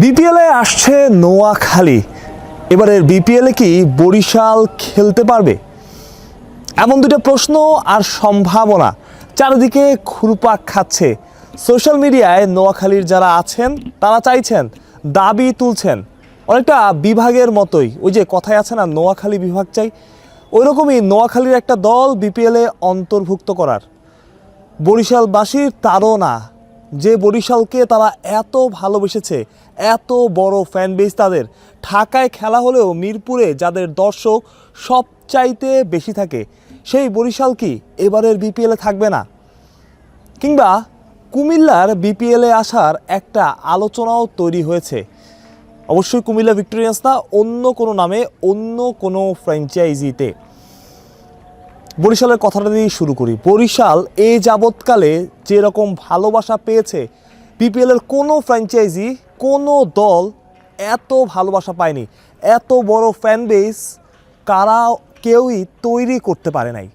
বিপিএলে আসছে নোয়াখালী। এবারের বিপিএলে কি বরিশাল খেলতে পারবে? এমন দুটো প্রশ্ন আর সম্ভাবনা চারিদিকে ঘুরপাক খাচ্ছে। সোশ্যাল মিডিয়ায় নোয়াখালীর যারা আছেন, তারা চাইছেন, দাবি তুলছেন। অনেকটা বিভাগের মতোই। ওই যে কথায় আছে না, নোয়াখালী বিভাগ চাই। ওই রকমই নোয়াখালীর একটা দল বিপিএলে অন্তর্ভুক্ত করার। বরিশালবাসীর তারা যে বরিশালকে তারা এত ভালোবেসেছে, এত বড় ফ্যান বেস তাদের, ঢাকায় খেলা হলেও মিরপুরে যাদের দর্শক সবচাইতে বেশি থাকে, সেই বরিশাল কি এবারের বিপিএলে থাকবে না? কিংবা কুমিল্লার বিপিএলে আসার একটা আলোচনাও তৈরি হয়েছে। অবশ্যই কুমিল্লা ভিক্টোরিয়ান্স না অন্য কোনো নামে, অন্য কোনো ফ্র্যাঞ্চাইজিতে বরিশালের কথাটা দিয়ে শুরু করি। বরিশাল এই যাবৎকালে যেরকম ভালোবাসা পেয়েছে বিপিএলের কোনো ফ্র্যাঞ্চাইজি কোনো দল এত ভালোবাসা পায়নি। এত বড় ফ্যান বেস কারা কেউই তৈরি করতে পারে নাই।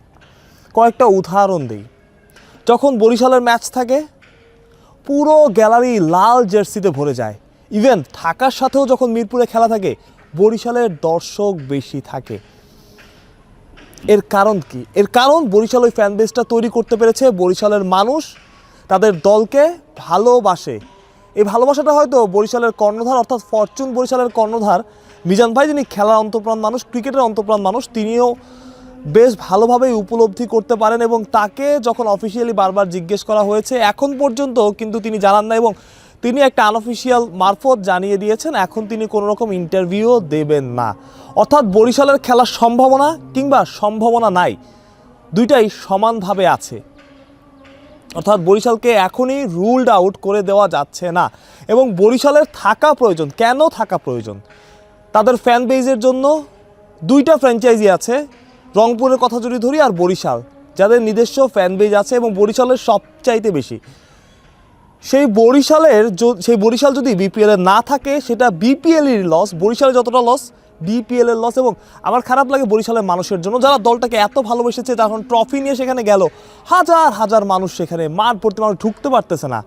কয়েকটা উদাহরণ দিই। যখন বরিশালের ম্যাচ থাকে, পুরো গ্যালারি লাল জার্সিতে ভরে যায়। ইভেন ঢাকার সাথেও যখন মিরপুরে খেলা থাকে, বরিশালের দর্শক বেশি থাকে। এর কারণ কি? এর কারণ বরিশাল ওই ফ্যান বেসটা তৈরি করতে পেরেছে, বরিশালের মানুষ তাদের দলকে ভালোবাসে। এই ভালোবাসাটা হয়তো বরিশালের কর্ণধার অর্থাৎ ফরচুন বরিশালের কর্ণধার মিজান ভাই, যিনি খেলার অন্তপ্রাণ মানুষ, ক্রিকেটের অন্তপ্রাণ মানুষ, তিনিও বেশ ভালোভাবেই উপলব্ধি করতে পারেন এবং তাকে যখন অফিসিয়ালি বারবার জিজ্ঞেস করা হয়েছে, এখন পর্যন্ত কিন্তু তিনি জানান না এবং তিনি একটা আনঅফিসিয়াল মারফত জানিয়ে দিয়েছেন, এখন তিনি কোনো রকম ইন্টারভিউও দেবেন না। অর্থাৎ বরিশালের খেলার সম্ভাবনা কিংবা সম্ভাবনা নাই, দুইটাই সমানভাবে আছে। অর্থাৎ বরিশালকে এখনই রুলড আউট করে দেওয়া যাচ্ছে না। এবং বরিশালের থাকা প্রয়োজন, কেন থাকা প্রয়োজন? তাদের ফ্যান বেজের জন্য দুইটা ফ্র্যাঞ্চাইজি আছে, রংপুরের কথা যদি ধরি আর বরিশাল, যাদের নিজস্ব ফ্যান বেজ আছে এবং বরিশালের সবচাইতে বেশি। সেই বরিশালের সেই বরিশাল যদি বিপিএলে না থাকে, সেটা বিপিএল এর লস বরিশালে যতটা লস বিপিএল এর লস এবং আমার খারাপ লাগে বরিশালের মানুষের জন্য। যারা দলটাকে এত ভালোবেসেছে তখন ট্রফি নিয়ে সেখানে গেল। হাজার হাজার মানুষ সেখানে মাঠ ভর্তি, মানুষ ঢুকতে পারতেছে না।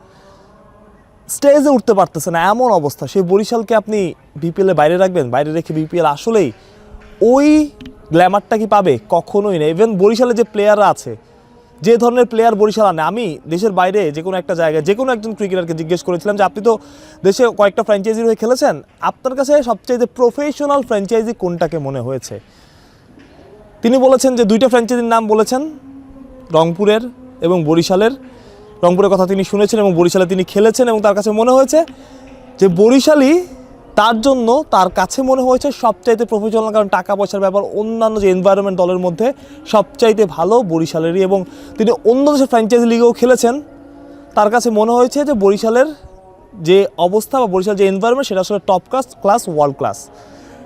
স্টেজে উঠতে পারতেছে না, এমন অবস্থা। সেই বরিশালকে আপনি বিপিএলে বাইরে রাখবেন, বাইরে রেখে বিপিএল আসলেই ওই গ্ল্যামারটা কি পাবে? কখনোই না। ইভেন বরিশালে যে প্লেয়াররা আছে যে ধরনের প্লেয়ার বরিশাল আনে, আমি দেশের বাইরে যে কোনো একটা জায়গায়, যে কোনো একজন ক্রিকেটারকে জিজ্ঞেস করেছিলাম যে, আপনি তো দেশে কয়েকটা ফ্র্যাঞ্চাইজির হয়ে খেলেছেন, আপনার কাছে সবচেয়ে প্রফেশনাল ফ্র্যাঞ্চাইজি কোনটাকে মনে হয়েছে? তিনি বলেছেন যে, দুইটা ফ্র্যাঞ্চাইজির নাম বলেছেন, রংপুরের এবং বরিশালের। রংপুরের কথা তিনি শুনেছেন এবং বরিশালে তিনি খেলেছেন এবং তার কাছে মনে হয়েছে যে, বরিশালই তার জন্য তার কাছে মনে হয়েছে সবচাইতে প্রফেশনাল, কারণ টাকা পয়সার ব্যাপার, অন্যান্য যে এনভায়রনমেন্ট দলের মধ্যে সবচাইতে ভালো বরিশালেরই। এবং তিনি অন্য দেশের ফ্র্যাঞ্চাইজি লিগেও খেলেছেন। তার কাছে মনে হয়েছে যে বরিশালের যে অবস্থা বা বরিশাল যে এনভায়রনমেন্ট সেটা আসলে top class class world class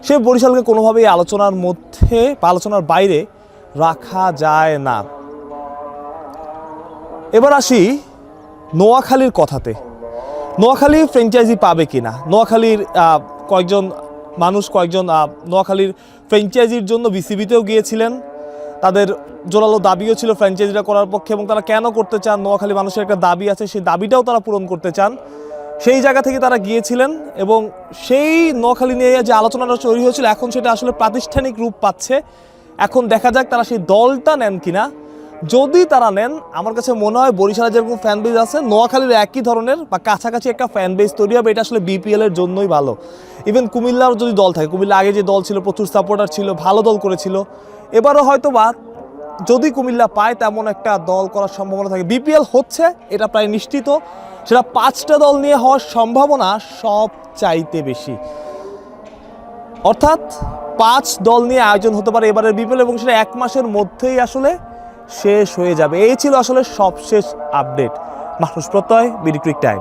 সে বরিশালকে কোনোভাবেই আলোচনার মধ্যে বা আলোচনার বাইরে রাখা যায় না। এবার আসি নোয়াখালীর কথাতে। নোয়াখালী ফ্র্যাঞ্চাইজি পাবে কি না নোয়াখালীর কয়েকজন মানুষ, কয়েকজন নোয়াখালীর ফ্র্যাঞ্চাইজির জন্য বিসিবিতেও গিয়েছিলেন। তাদের জোরালো দাবিও ছিল ফ্র্যাঞ্চাইজিটা করার পক্ষে এবং তারা কেন করতে চান? নোয়াখালী মানুষের একটা দাবি আছে, সেই দাবিটাও তারা পূরণ করতে চান। সেই জায়গা থেকে তারা গিয়েছিলেন এবং সেই নোয়াখালী নিয়ে যে আলোচনাটা তৈরি হয়েছিল, এখন সেটা আসলে প্রাতিষ্ঠানিক রূপ পাচ্ছে। এখন দেখা যাক তারা সেই দলটা নেন কিনা। যদি তারা নেন, আমার কাছে মনে হয় বরিশালে যেরকম ফ্যান বেজ আছে, নোয়াখালীর একই ধরনের বা কাছাকাছি একটা ফ্যান বেজ তৈরি হবে, এটা আসলে বিপিএল এর জন্যই ভালো। ইভেন কুমিল্লার যদি দল থাকে, কুমিল্লা আগে যে দল ছিল, প্রচুর সাপোর্টার ছিল, ভালো দল করেছিল, এবারও হয়তো বা যদি কুমিল্লা পায়, তেমন একটা দল করার সম্ভাবনা থাকে। বিপিএল হচ্ছে, এটা প্রায় নিশ্চিত, সেটা পাঁচটা দল নিয়ে হওয়ার সম্ভাবনা সব চাইতে বেশি। অর্থাৎ পাঁচ দল নিয়ে আয়োজন হতে পারে এবারের বিপিএল এবং সেটা এক মাসের মধ্যেই আসলে শেষ হয়ে যাবে। এই ছিল আসলে সবশেষ আপডেট মানুষ প্রত্যয় বিডি ক্রিক টাইম